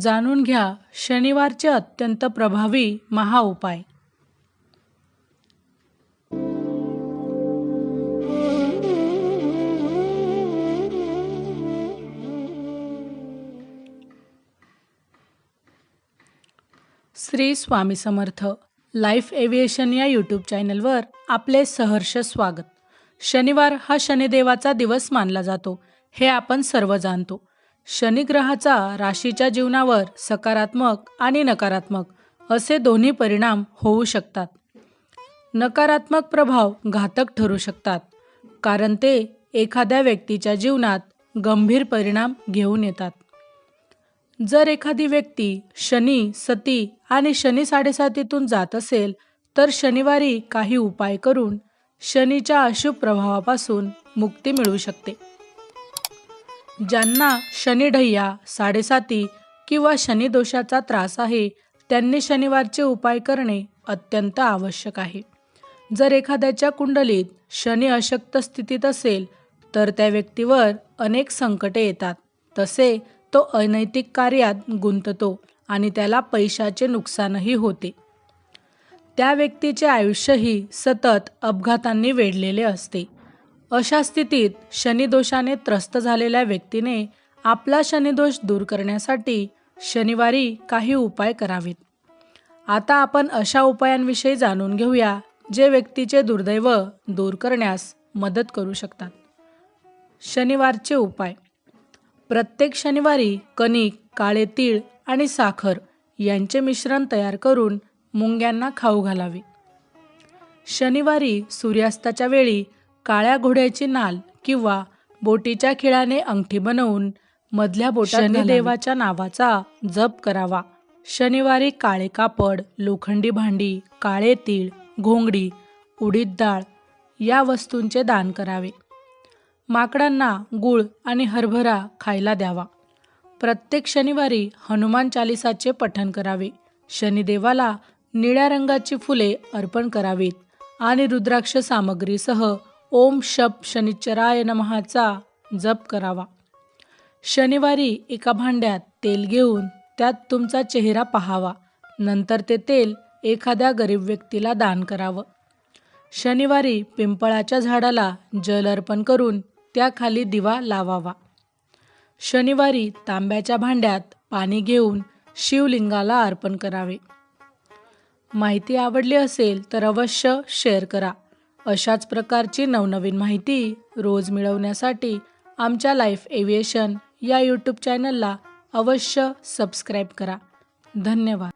जाणून घ्या शनिवारचे अत्यंत प्रभावी महाउपाय श्री स्वामी समर्थ लाईफ एव्हिएशन या यूट्यूब चॅनलवर आपले सहर्ष स्वागत. शनिवार हा शनिदेवाचा दिवस मानला जातो हे आपण सर्व जाणतो. शनिग्रहाचा राशीच्या जीवनावर सकारात्मक आणि नकारात्मक असे दोन्ही परिणाम होऊ शकतात. नकारात्मक प्रभाव घातक ठरू शकतात कारण ते एखाद्या व्यक्तीच्या जीवनात गंभीर परिणाम घेऊन येतात. जर एखादी व्यक्ती शनी सती आणि शनी साडेसातीतून जात असेल तर शनिवारी काही उपाय करून शनीच्या अशुभ प्रभावापासून मुक्ती मिळू शकते. ज्यांना शनिढय्या साडेसाती किंवा शनिदोषाचा त्रास आहे त्यांनी शनिवारचे उपाय करणे अत्यंत आवश्यक आहे. जर एखाद्याच्या कुंडलीत शनी अशक्त स्थितीत असेल तर त्या व्यक्तीवर अनेक संकटे येतात. तसे तो अनैतिक कार्यात गुंततो आणि त्याला पैशाचे नुकसानही होते. त्या व्यक्तीचे आयुष्यही सतत अपघातांनी वेढलेले असते. अशा स्थितीत शनिदोषाने त्रस्त झालेल्या व्यक्तीने आपला शनिदोष दूर करण्यासाठी शनिवारी काही उपाय करावेत. आता आपण अशा उपायांविषयी जाणून घेऊया जे व्यक्तीचे दुर्दैव दूर करण्यास मदत करू शकतात. शनिवारचे उपाय. प्रत्येक शनिवारी कणिक काळे तीळ आणि साखर यांचे मिश्रण तयार करून मुंग्यांना खाऊ घालावे. शनिवारी सूर्यास्ताच्या वेळी काळ्या घोड्याची नाल किंवा बोटीच्या खिळाने अंगठी बनवून मधल्या बोटात शनिदेवाच्या नावाचा जप करावा. शनिवारी काळे कापड लोखंडी भांडी काळे तीळ घोंगडी उडीद डाळ या वस्तूंचे दान करावे. माकडांना गुळ आणि हरभरा खायला द्यावा. प्रत्येक शनिवारी हनुमान चालिसाचे पठण करावे. शनिदेवाला निळ्या रंगाची फुले अर्पण करावीत आणि रुद्राक्ष सामग्रीसह ओम शप शनिचराय नमहाचा जप करावा. शनिवारी एका भांड्यात तेल घेऊन त्यात तुमचा चेहरा पाहावा. नंतर ते तेल एखाद्या गरीब व्यक्तीला दान करावं. शनिवारी पिंपळाच्या झाडाला जल अर्पण करून त्याखाली दिवा लावावा. शनिवारी तांब्याच्या भांड्यात पाणी घेऊन शिवलिंगाला अर्पण करावे. माहिती आवडली असेल तर अवश्य शेअर करा. अशाच प्रकारची नवनवीन माहिती रोज मिळवण्यासाठी आमच्या लाईफ एव्हिएशन या यूट्यूब चॅनलला अवश्य सबस्क्राईब करा. धन्यवाद.